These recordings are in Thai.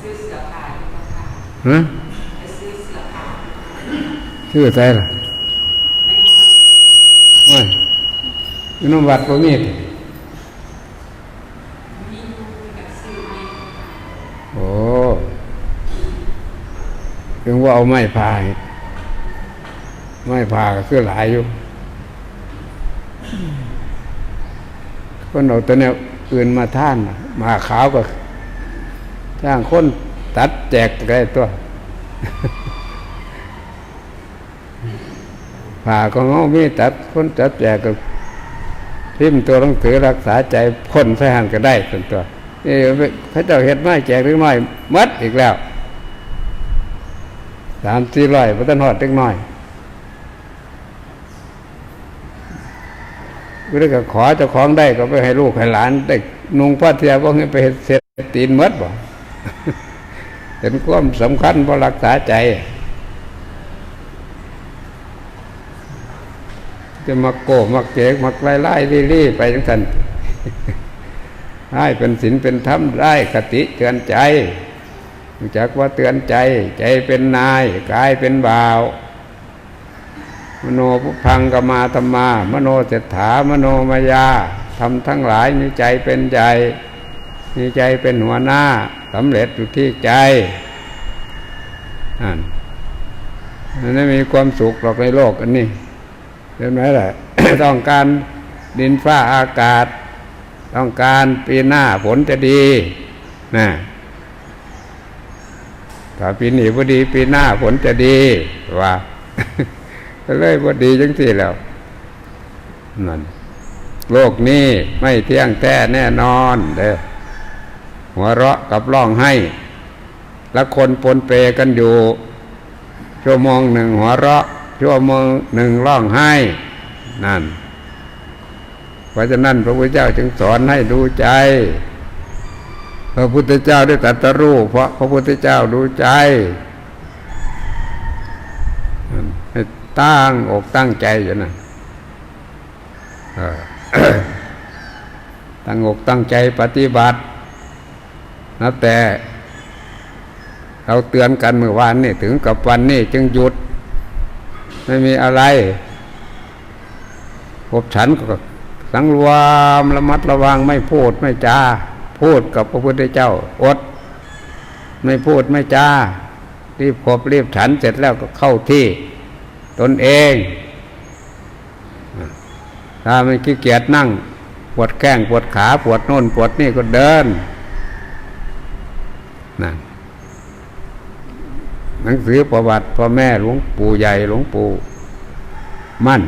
ซื้อเสื้อผ้าอยู่กับค่ะฮะไปซื้อเสือผ้าชื่อใครล่ะในห้องไม่นวัดบ่มีติมีกับซื้อมีโอ้ถึงว่าเอาไม้พายไม้พาก็คือหลายอยู่คนเอาแตัวแนวอื่นมาท่านมาขาวก็ จ้างคนตัดแจกได้ตัวผ่าก็งอมีตัดคนตัดแจกก็พิมตัวหนังสือรักษาใจคนใส่หันก็ได้ส่วนตัวนี่พระเจ้าเห็ดไม้แจกเล็กน้อยมัดอีกแล้วสามสี่ร้อยพระต้นหอดเล็กน้อยก็ได้ก็ขอเจ้าของได้ก็ไปให้ลูกให้หลานได้นุงผ้าเทียบว่าให้ไปเฮ็ดเสร็จตีนมัดบ่ เห็นความสำคัญเพราะรักษาใจ จะมาโกมาเกกมาไล่ไล่ลี่ลี่ไปทั้งสันให้เป็นศีลเป็นธรรมได้คติเตือนใจรู้จักว่าเตือนใจ ใจเป็นนายกายเป็นบ่าว มโนพุพังกมาธรรมา มโนเจตถามโนมายาทำทั้งหลายมีใจเป็นใหญ่มีใจเป็นหัวหน้า สำเร็จอยู่ที่ใจนั่นมันไม่มีความสุขหรอกในโลกอันนี้เห็นไหมล่ะต้องการดินฟ้าอากาศ ต้องการปีหน้าผลจะดีนะถ้าปีนี้พอดี ปีหน้าผลจะดีว่าเลยพอดีจังที่แล้วนั่นโลกนี้ไม่เที่ยงแท้แน่นอนเด้อ หัวเราะกับร้องให้ และคนปนเปกันอยู่ ชั่วโมงหนึ่งหัวเราะ ชั่วโมงหนึ่งร้องไห้ นั่น เพราะฉะนั้นพระพุทธเจ้าจึงสอนให้ดูใจ พระพุทธเจ้าได้ตรัสรู้เพราะพระพุทธเจ้าดูใจให้ตั้งอกตั้งใจอยู่นะเออตั้งอกตั้งใจปฏิบัติ นับแต่เราเตือนกันเมื่อวานนี่ถึงกับวันนี้จึงหยุด ไม่มีอะไรพบฉันก็สังรวมระมัดระวังไม่พูดไม่จาพูดกับพระพุทธเจ้า อด ไม่พูดไม่จารีบขบรีบฉันเสร็จแล้วก็เข้าที่ ตนเอง ถ้าไม่ขี้เกียจนั่ง ปวดแข้งปวดขาปวดโน่นปวดนี่ก็เดิน นั่นหนังสือประวัติพ่อแม่หลวงปู่ใหญ่หลวงปู่มั่น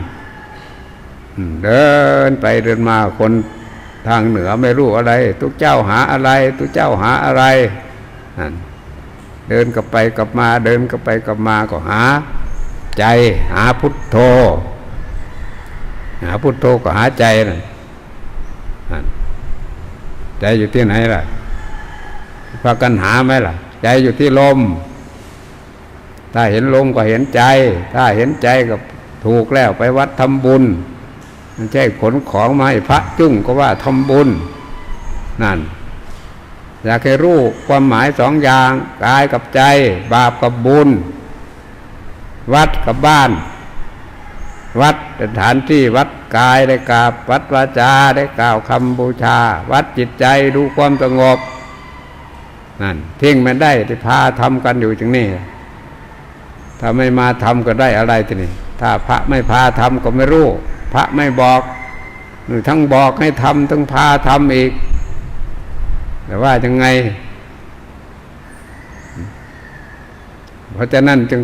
เดินไปเดินมาคนทางเหนือไม่รู้อะไร ทุกเจ้าหาอะไร ทุกเจ้าหาอะไรนั่นเดินกลับไปกลับมา เดินกลับไปกลับมาก็หา ใจหาพุทโธ หาพุทโธก็หาใจนั่นใจอยู่ที่ไหนล่ะ พากันหาไหมล่ะ ใจอยู่ที่ลม ถ้าเห็นลมก็เห็นใจ ถ้าเห็นใจก็ถูกแล้วไปวัดทำบุญไม่ใช่ขนของมาให้พระจุ้งก็ว่าทำบุญ นั่น อยากให้รู้ความหมายสองอย่างกายกับใจ บาปกับบุญ วัดกับบ้าน วัดเป็นฐานที่วัดกายได้กราบวัดวาจาได้กล่าวคำบูชา วัดจิตใจดูความสงบ นั่นทิ้งมันได้ที่พาทำกันอยู่ตรงนี้ถ้าไม่มาทำก็ได้อะไรทีนี้ถ้าพระไม่พาทำก็ไม่รู้ พระไม่บอกหรือทั้งบอกให้ทำทั้งพาทำอีก แต่ว่ายังไง เพราะฉะนั้นจึง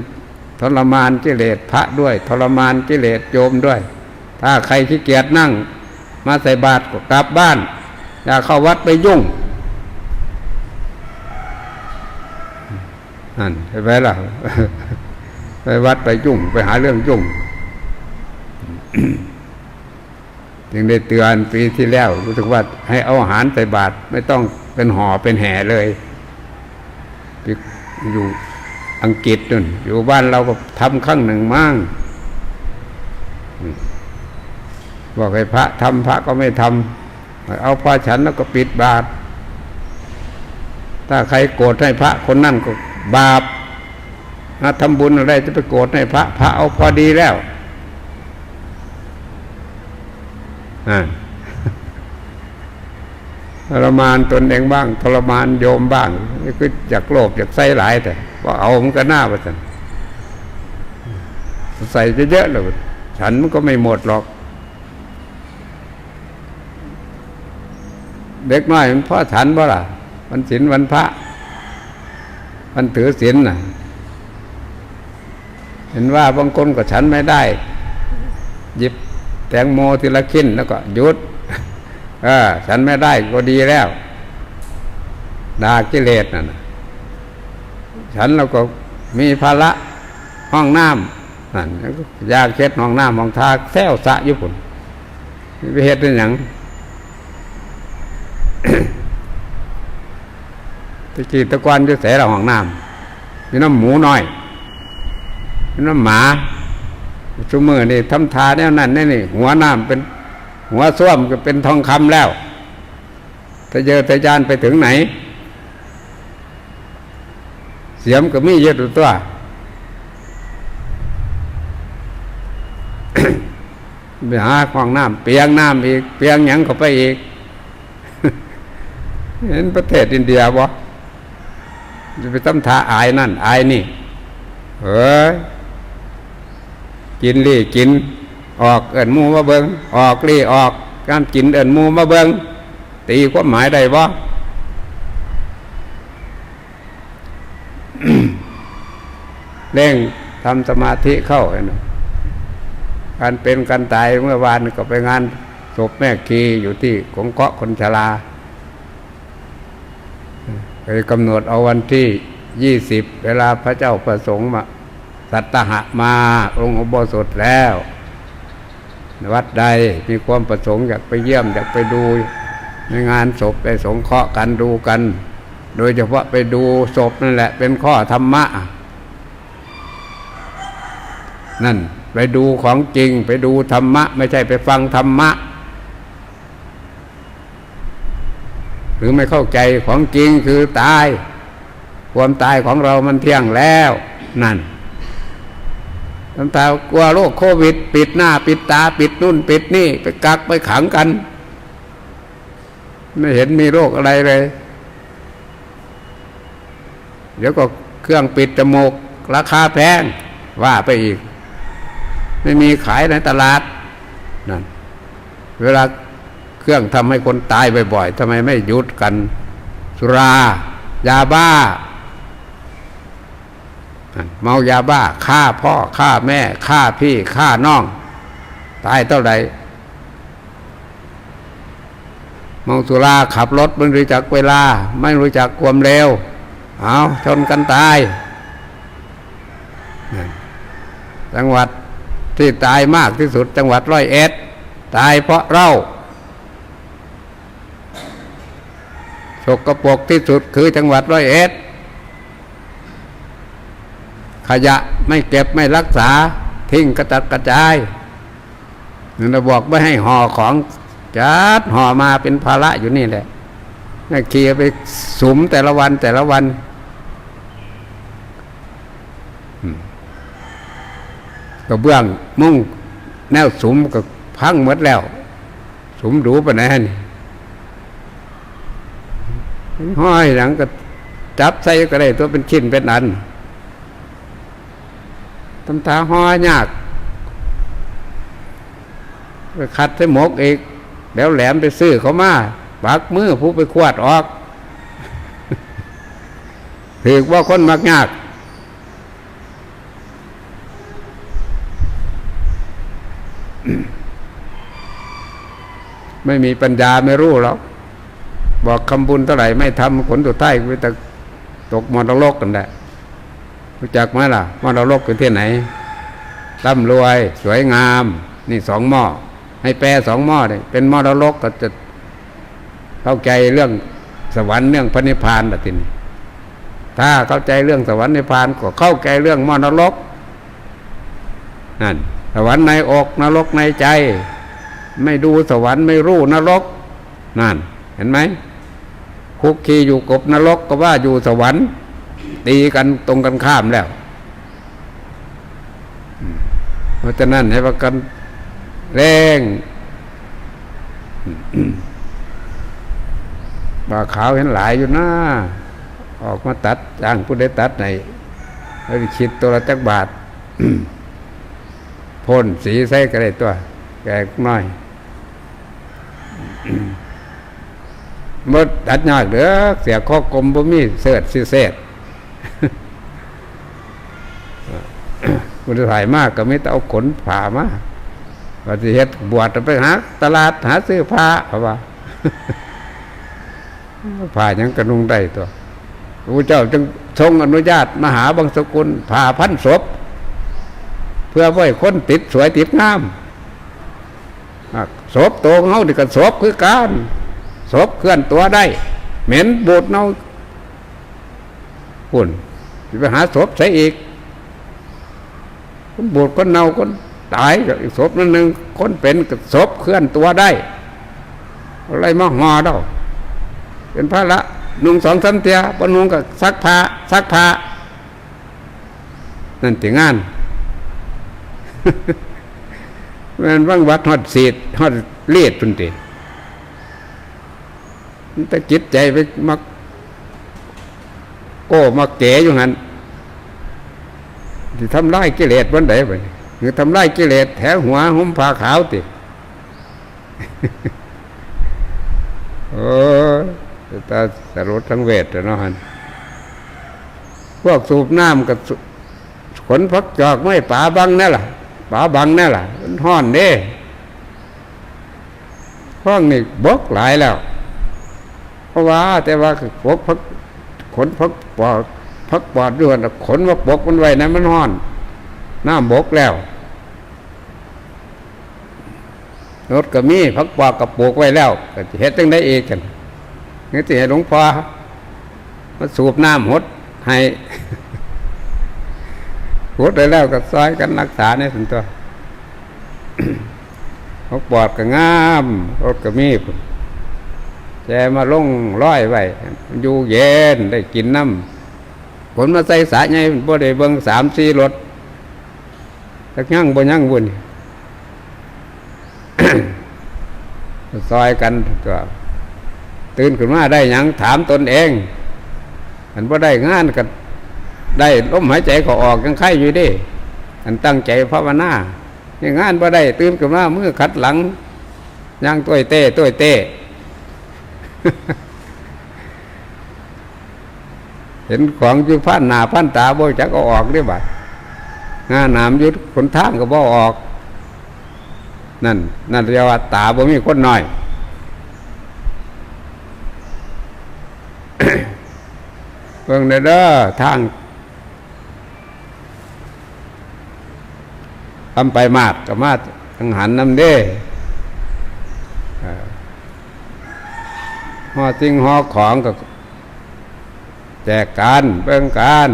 ทรมานกิเลสพระด้วย ทรมานกิเลสโยมด้วย ถ้าใครขี้เกียจนั่ง มาใส่บาตรก็กลับบ้าน อย่าเข้าวัดไปยุ่ง นั่นเห็นไหมล่ะ ไปวัดไปยุ่งไปหาเรื่องยุ่งจึงได้เตือนปีที่แล้ว รู้สึกว่าให้เอาอาหารใส่บาตรไม่ต้องเป็นห่อเป็นแห่เลยอยู่อังกฤษนู่นอยู่บ้านเราก็ทำครั้งหนึ่งมั่งบอกให้พระทำพระก็ไม่ทำเอาพอฉันแล้วก็ปิดบาตรถ้าใครโกรธให้พระคนนั่นก็ บาปนะทำบุญอะไรจะไปโกรธให้พระ พระเอาพอดีแล้วอ่าทรมานตนเองบ้างทรมานโยมบ้างนี่คืออยากโลภอยากใส่หลายแต่ว่าเอามันก็หน้าไปสันใส่เยอะๆเลยฉันมันก็ไม่หมดหรอก เด็กน้อยมันพ่อฉันบ่ล่ะวันศีลวันพระ วันถือศีลน่ะ เห็นว่าบางคนก็ฉันไม่ได้ หยิบแตงโมทีละขิ้นแล้วก็หยุดเออฉันไม่ได้ก็ดีแล้วดากิเลสน่ะนะฉันเราก็มีภาระห้องน้ำนั่นยากเช็ดห้องน้ำห้องทาแซวสะญี่ปุ่นไปเหตุเป็นอย่าง ตะกี้ตะกอนจะเสเราห้องน้ำมีน้ำหมูน้อยมีน้ำหมาชุมือนี่ทำทาแนวนั้นนี่หัวน้ำเป็นหัวส้วมก็เป็นทองคำแล้วถ้าเจอตะยานไปถึงไหน เสียมก็มีเยอะตัว ไปหาห้องน้ำเปียงน้ำอีก เปียงหยังเข้าไปอีก เห็นประเทศอินเดียบ่ จะไปตำทาอายนั่น อายนี่เฮ้ยกินลี่กิน ออกเอินมูมาเบิงออกลี่ออกการกินเอินมูมาเบิงตีความหมายได้บ่เร่งทำสมาธิเข้าเห็นไหมการเป็นการตายเมื่อวานก็ไปงานศพแม่คีอยู่ที่ของเกาะคนชรา เคยกำหนดเอาวันที่ยี่สิบเวลาพระเจ้าประสงค์มา สัตหะมาองค์อุโบสถแล้ว วัดใดมีความประสงค์อยากไปเยี่ยมอยากไปดู ในงานศพไปสงเคราะห์กันดูกัน โดยเฉพาะไปดูศพนั่นแหละ เป็นข้อธรรมะ นั่น ไปดูของจริงไปดูธรรมะ ไม่ใช่ไปฟังธรรมะ หรือไม่เข้าใจของจริงคือตาย ความตายของเรามันเที่ยงแล้วนั่นน้ำตากลัวโรคโควิด ปิดหน้า ปิดตา ปิดนู่น ปิดนี่ ไปกักไปขังกัน ไม่เห็นมีโรคอะไรเลย เดี๋ยวก็เครื่องปิดจมูก ราคาแพงว่าไปอีก ไม่มีขายในตลาดนั่นเวลา เครื่องทำให้คนตายบ่อยๆทำไมไม่หยุดกัน สุรา ยาบ้า เมายาบ้าฆ่าพ่อฆ่าแม่ฆ่าพี่ฆ่าน้อง ตายเท่าไหร่เมาสุราขับรถไม่รู้จักเวลา ไม่รู้จักความเร็ว เอาชนกันตายจังหวัดที่ตายมากที่สุดจังหวัดร้อยเอ็ด ตายเพราะเรา สกปรกที่สุดคือจังหวัดร้อยเอ็ด ขยะไม่เก็บไม่รักษา ทิ้งกระจัดกระจายนั่นเราบอกไม่ให้ห่อของจัดห่อมาเป็นภาระอยู่นี่แหละนี่ขี่ไปสุมแต่ละวันแต่ละวันก็เบื้องมุ่งแนวสุมก็พังหมดแล้ว สุมดูปะแน่นี่ ห้อยหลังก็จับใส่ก็ได้ตัวเป็นชิ้นเป็นอันตำตาห้อยากไปคัดใส่หมกอีก แล้วแหลมไปซื้อเขามาปักมือผู้ไปควดออกถือว่าคนมักยากไม่มีปัญญาไม่รู้หรอก บอกคำบุญเท่าไหร่ไม่ทำผลสุดท้ายไปตตกมรดกกันแหละรู้จักไหมล่ะมรดกอยู่ที่ไหนร่ำรวยสวยงาม นี่สองหม้อให้แปลสองหม้อเลยเป็นมรดกก็จะเข้าใจเรื่องสวรรค์เรื่องพระนิพพานละทีนี้ถ้าเข้าใจเรื่องสวรรค์นิพพานก็เข้าใจเรื่องมรดกนั่นสวรรค์ในอกนรกในใจ ไม่ดูสวรรค์ไม่รู้นรก นั่น เห็นไหม คุกคีอยู่กบนรกก็ว่าอยู่สวรรค์ ตีกันตรงกันข้ามแล้ว เพราะฉะนั้นให้ประกันเร่งบาขาวเห็นหลายอยู่นะออกมาตัดจ้างผู้ใดตัดไหนแล้วคิดตัวละจักบาทพ่นสีใส่ก็ได้ตัว แกน้อย มดตัดยากเด้อเสียข้อกลมบ่มีเสิร์ชสิเศษมันจะถ่ายมากก็ไม่ต้องเอาขนผ่ามาว่าสิเฮ็ดบวชไปหาตลาดหาซื้อผ้าเอาว่าผ้ายังกระนุงได้ตัวพระเจ้าจึงทรงอนุญาต มหาบังสกุลผ่าพันศพ เพื่อไว้คนติดสวยติดงามศพโตของาดิกันศพคือการ ศพเคลื่อนตัวได้ เหม็นบูดเน่าปุ่นไปหาศพใส่อีกคนบูดคนเน่าคนตายกับศพนั่นหนึ่งคนเป็นกับศพเคลื่อนตัวได้ อะไรมาหอเดาเป็นพระละนุ่งสองสามเตียปนุ่งกับซักผ้าซักผ้านั่นติงงานมันว่างวัดฮอดสีดฮอดเลียดพุ่นติ แต่จิตใจไปมักโก้มาเก๋อยู่หันที่ทำลายกิเลสวันใดไปหรือทำลายกิเลสแถวหัวหุ้มผ้าขาวติโอ้ยตาสรุปทั้งเวทเนาะฮันพวกสูบน้ำกับขนพักจอกไม่ป่าบังนั่นล่ะป่าบังนั่นล่ะห้อนเด้ห้องนี่บกหลายแล้ว ราะว่า แต่ว่าพวกพักขนพักปอดพักปอดด้วยนขนมาบกมันไว้นะมันห้อนหน้ำบกแล้วรถก็มีพักปอกกับปลูกไว้แล้วก็เฮ็ดจังได้เองกันนี่สิหลวงพ่อมาสูบน้ำหดให้หดได้แล้วก็ซอยกันรักษาในส่วนตัวพักปอดก็งามรถก็มีพ แจมาลงร้อยไว้อยู่เย็นได้กินน้ำผลมาใส่สาใหญ่บ่ได้เบิ่งสามสี่รถตักยั่งบ่ยั่งบุญซอยกันก็ตื่นขึ้นมาได้ยังถามตนเองอันว่าได้งานก็ได้ลมหายใจก็ออกยังไข่อยู่ดิอันตั้งใจภาวนาอย่งานว่าได้ตื่นขึ้นมาเมื่อขัดหลังย่างต้วเต้ต้วเต้ เห็นของอยู่พันหนาพันตาบ่จักก็ออกได้บัดงานหนามยุดขนทางก็บ่ออก นั่น นั่นเรียกว่าตาบ่มีคนน้อยเบิ่งเด้อเด้อทางทำไปมาดกับมาทางหันน้ำเด้ ห่อสิ่งห่อของกับแจกกันเบิ่งกัน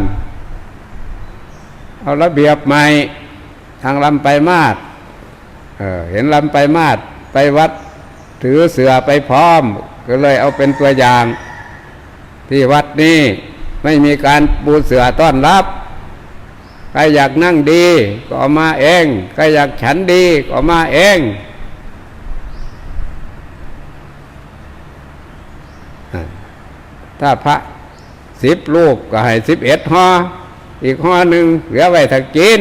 เอาระเบียบใหม่ ทางลำไปมาดเออเห็นลำไปมาดไปวัดถือเสือไปพร้อม ก็เลยเอาเป็นตัวอย่าง ที่วัดนี้ไม่มีการปูเสือต้อนรับใครอยากนั่งดี ก็มาเอง ใครอยากฉันดี ก็มาเองนั่น ถ้าพระสิบลูกก็ให้สิบเอ็ดห่ออีกห่อหนึ่งเหลือไว้ถ้ากิน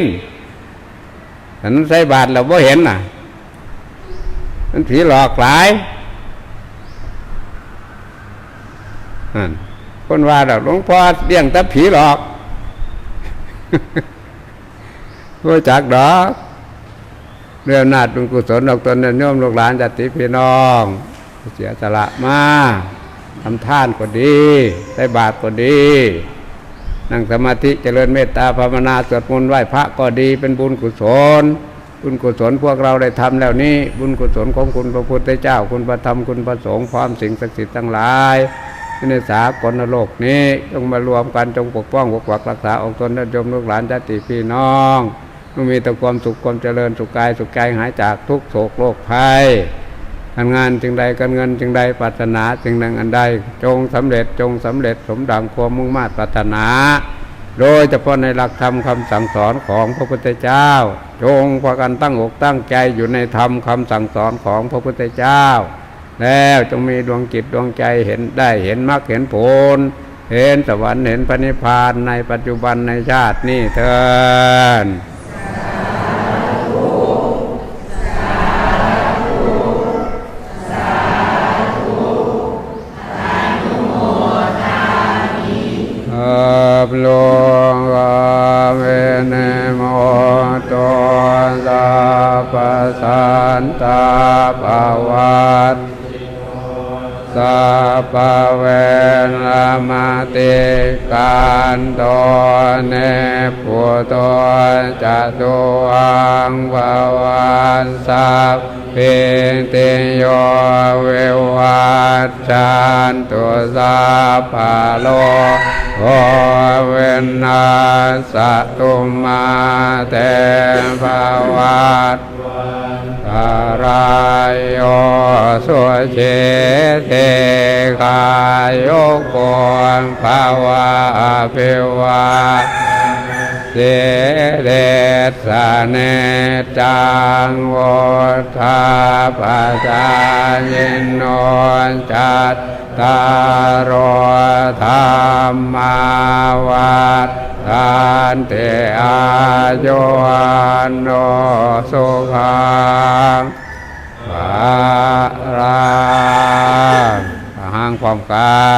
ฉันใส่บาทเราบ่เห็นน่ะมันผีหลอกหลายคนว่าดอกหลวงพ่อเลี้ยงแต่ผีหลอกรู้จักดอกเรื่องนาดบุญกุศลดอกตนนี่ยโยมลูกหลานญาติพี่น้อง เสียสละมา ทำท่านก็ดีใส่บาตรก็ดี นั่งสมาธิเจริญเมตตาภาวนาสวดมนต์ไหว้พระก็ดีเป็นบุญกุศล บุญกุศลพวกเราได้ทำแล้วนี้ บุญกุศลของคุณพระพุทธเจ้าคุณพระธรรมคุณพระสงฆ์พร้อมสิ่งศักดิ์สิทธิ์ทั้งหลายที่ในสากลโลกนี้จงมารวมกันจงปกป้องปกปักรักษาองค์ตนและโยมลูกหลานญาติพี่น้องจงมีแต่ความสุขความเจริญสุขกายสุขใจหายจากทุกโศกโรคภัย การงานจึงใดการเงินจึงใดปรารถนาจึงดังอันใด จงสำเร็จจงสำเร็จสมดังความมุ่งมา่ปรารถนา โดยเฉพาะในหลักธรรมคำสั่งสอนของพระพุทธเจ้า จงพากันตั้งอกตั้งใจอยู่ในธรรมคำสั่งสอนของพระพุทธเจ้า แล้วจงมีดวงจิตดวงใจเห็นได้เห็นมรรคเห็นผล เห็นสวรรค์เห็นพระนิพพานในปัจจุบันในชาตินี้เถิน ววัชชันตุสัพพะโลโอเวนนาสตุมาเตภวัตตารายโยสุเชเทกายโยโกนภาวะภิวา เสเดสเนจังวทาปัจจายโนจัตตารโอธรรมาวัฏทานเตอายุวันโนสุขังภาลังห่างความกา